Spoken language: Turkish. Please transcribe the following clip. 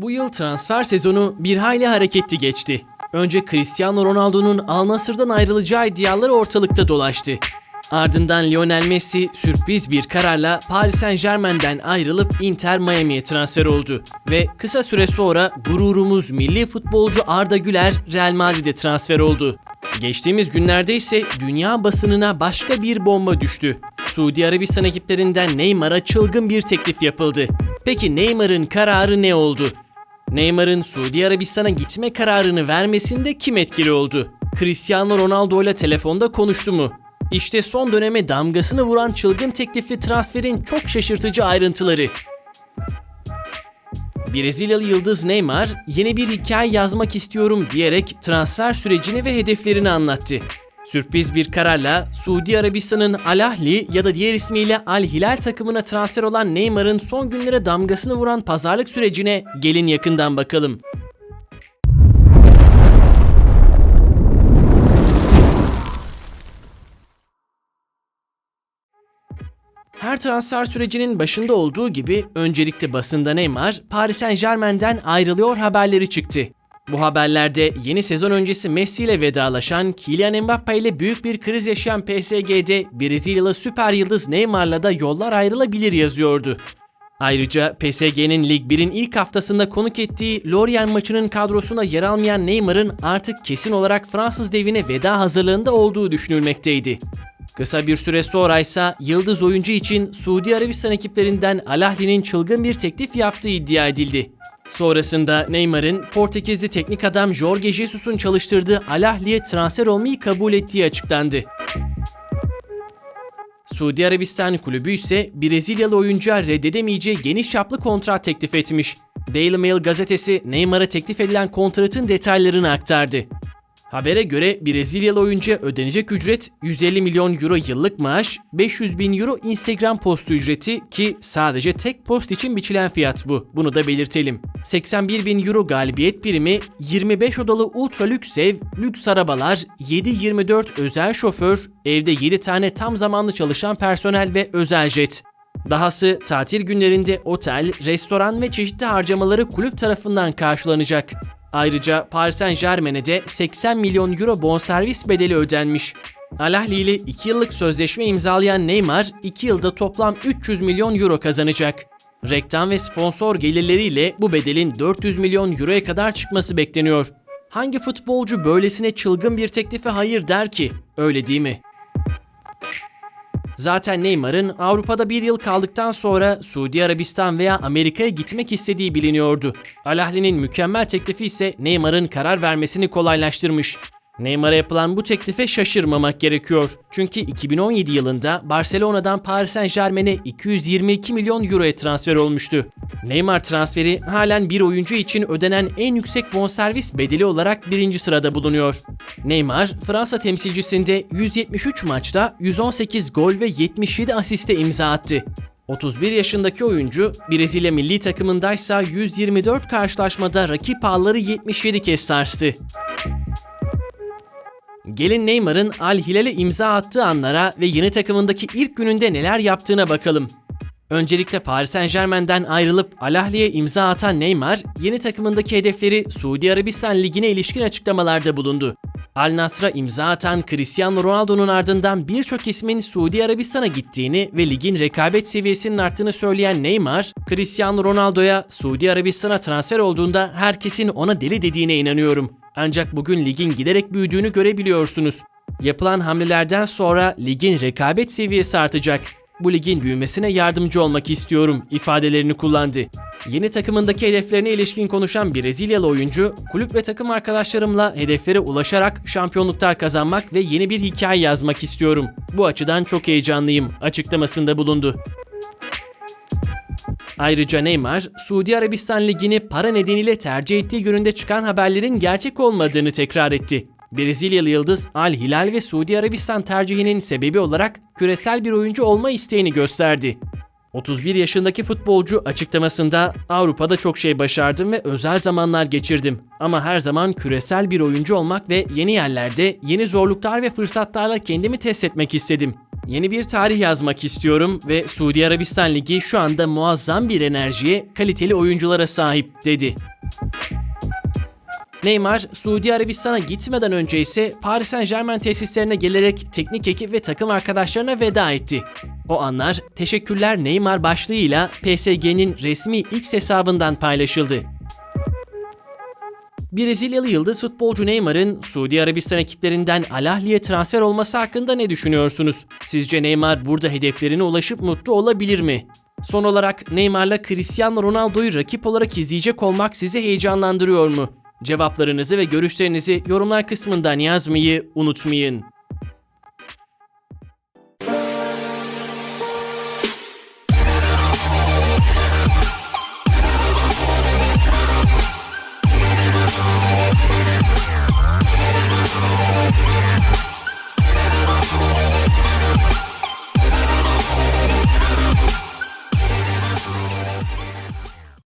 Bu yıl transfer sezonu bir hayli hareketli geçti. Önce Cristiano Ronaldo'nun Al Nassr'dan ayrılacağı iddiaları ortalıkta dolaştı. Ardından Lionel Messi sürpriz bir kararla Paris Saint Germain'den ayrılıp Inter Miami'ye transfer oldu. Ve kısa süre sonra gururumuz milli futbolcu Arda Güler Real Madrid'e transfer oldu. Geçtiğimiz günlerde ise dünya basınına başka bir bomba düştü. Suudi Arabistan ekiplerinden Neymar'a çılgın bir teklif yapıldı. Peki Neymar'ın kararı ne oldu? Neymar'ın Suudi Arabistan'a gitme kararını vermesinde kim etkili oldu? Cristiano Ronaldo ile telefonda konuştu mu? İşte son döneme damgasını vuran çılgın teklifli transferin çok şaşırtıcı ayrıntıları. Brezilyalı yıldız Neymar, yeni bir hikaye yazmak istiyorum diyerek transfer sürecini ve hedeflerini anlattı. Sürpriz bir kararla Suudi Arabistan'ın Al Ahli ya da diğer ismiyle Al Hilal takımına transfer olan Neymar'ın son günlere damgasını vuran pazarlık sürecine gelin yakından bakalım. Her transfer sürecinin başında olduğu gibi öncelikle basında Neymar, Paris Saint Germain'den ayrılıyor haberleri çıktı. Bu haberlerde yeni sezon öncesi Messi ile vedalaşan Kylian Mbappe ile büyük bir kriz yaşayan PSG'de Brezilyalı süper yıldız Neymar'la da yollar ayrılabilir yazıyordu. Ayrıca PSG'nin Lig 1'in ilk haftasında konuk ettiği Lorient maçının kadrosuna yer almayan Neymar'ın artık kesin olarak Fransız devine veda hazırlığında olduğu düşünülmekteydi. Kısa bir süre sonra ise yıldız oyuncu için Suudi Arabistan ekiplerinden Al Ahly'nin çılgın bir teklif yaptığı iddia edildi. Sonrasında Neymar'ın Portekizli teknik adam Jorge Jesus'un çalıştırdığı Al Ahly'ye transfer olmayı kabul ettiği açıklandı. Suudi Arabistan kulübü ise Brezilyalı oyuncuya reddedemeyeceği geniş çaplı kontrat teklif etmiş. Daily Mail gazetesi Neymar'a teklif edilen kontratın detaylarını aktardı. Habere göre Brezilyalı oyuncuya ödenecek ücret 150 milyon euro yıllık maaş, 500 bin euro Instagram postu ücreti ki sadece tek post için biçilen fiyat bu. Bunu da belirtelim. 81 bin euro galibiyet primi, 25 odalı ultra lüks ev, lüks arabalar, 7-24 özel şoför, evde 7 tane tam zamanlı çalışan personel ve özel jet. Dahası tatil günlerinde otel, restoran ve çeşitli harcamaları kulüp tarafından karşılanacak. Ayrıca Paris Saint Germain'e de 80 milyon euro bonservis bedeli ödenmiş. Al Ahly ile 2 yıllık sözleşme imzalayan Neymar 2 yılda toplam 300 milyon euro kazanacak. Reklam ve sponsor gelirleriyle bu bedelin 400 milyon euroya kadar çıkması bekleniyor. Hangi futbolcu böylesine çılgın bir teklife hayır der ki? Öyle değil mi? Zaten Neymar'ın Avrupa'da bir yıl kaldıktan sonra Suudi Arabistan veya Amerika'ya gitmek istediği biliniyordu. Al mükemmel teklifi ise Neymar'ın karar vermesini kolaylaştırmış. Neymar'a yapılan bu teklife şaşırmamak gerekiyor. Çünkü 2017 yılında Barcelona'dan Paris Saint Germain'e 222 milyon euroya transfer olmuştu. Neymar transferi halen bir oyuncu için ödenen en yüksek bonservis bedeli olarak birinci sırada bulunuyor. Neymar, Fransa temsilcisinde 173 maçta 118 gol ve 77 asiste imza attı. 31 yaşındaki oyuncu Brezilya milli takımındaysa 124 karşılaşmada rakip ağları 77 kez sarstı. Gelin Neymar'ın Al Hilal'e imza attığı anlara ve yeni takımındaki ilk gününde neler yaptığına bakalım. Öncelikle Paris Saint Germain'den ayrılıp Al Ahly'ye imza atan Neymar, yeni takımındaki hedefleri Suudi Arabistan Ligi'ne ilişkin açıklamalarda bulundu. Al Nassr'a imza atan Cristiano Ronaldo'nun ardından birçok ismin Suudi Arabistan'a gittiğini ve ligin rekabet seviyesinin arttığını söyleyen Neymar, Cristiano Ronaldo'ya Suudi Arabistan'a transfer olduğunda herkesin ona deli dediğine inanıyorum. Ancak bugün ligin giderek büyüdüğünü görebiliyorsunuz. Yapılan hamlelerden sonra ligin rekabet seviyesi artacak. Bu ligin büyümesine yardımcı olmak istiyorum ifadelerini kullandı. Yeni takımındaki hedeflerine ilişkin konuşan Brezilyalı oyuncu, kulüp ve takım arkadaşlarımla hedeflere ulaşarak şampiyonluklar kazanmak ve yeni bir hikaye yazmak istiyorum. Bu açıdan çok heyecanlıyım açıklamasında bulundu. Ayrıca Neymar, Suudi Arabistan Ligi'ni para nedeniyle tercih ettiği yönünde çıkan haberlerin gerçek olmadığını tekrar etti. Brezilyalı yıldız Al Hilal ve Suudi Arabistan tercihinin sebebi olarak küresel bir oyuncu olma isteğini gösterdi. 31 yaşındaki futbolcu açıklamasında Avrupa'da çok şey başardım ve özel zamanlar geçirdim. Ama her zaman küresel bir oyuncu olmak ve yeni yerlerde yeni zorluklar ve fırsatlarla kendimi test etmek istedim. Yeni bir tarih yazmak istiyorum ve Suudi Arabistan Ligi şu anda muazzam bir enerjiye, kaliteli oyunculara sahip dedi. Neymar, Suudi Arabistan'a gitmeden önce ise Paris Saint Germain tesislerine gelerek teknik ekip ve takım arkadaşlarına veda etti. O anlar teşekkürler Neymar başlığıyla PSG'nin resmi X hesabından paylaşıldı. Brezilyalı yıldız futbolcu Neymar'ın Suudi Arabistan ekiplerinden Al Ahly'e transfer olması hakkında ne düşünüyorsunuz? Sizce Neymar burada hedeflerine ulaşıp mutlu olabilir mi? Son olarak Neymar'la Cristiano Ronaldo'yu rakip olarak izleyecek olmak sizi heyecanlandırıyor mu? Cevaplarınızı ve görüşlerinizi yorumlar kısmından yazmayı unutmayın.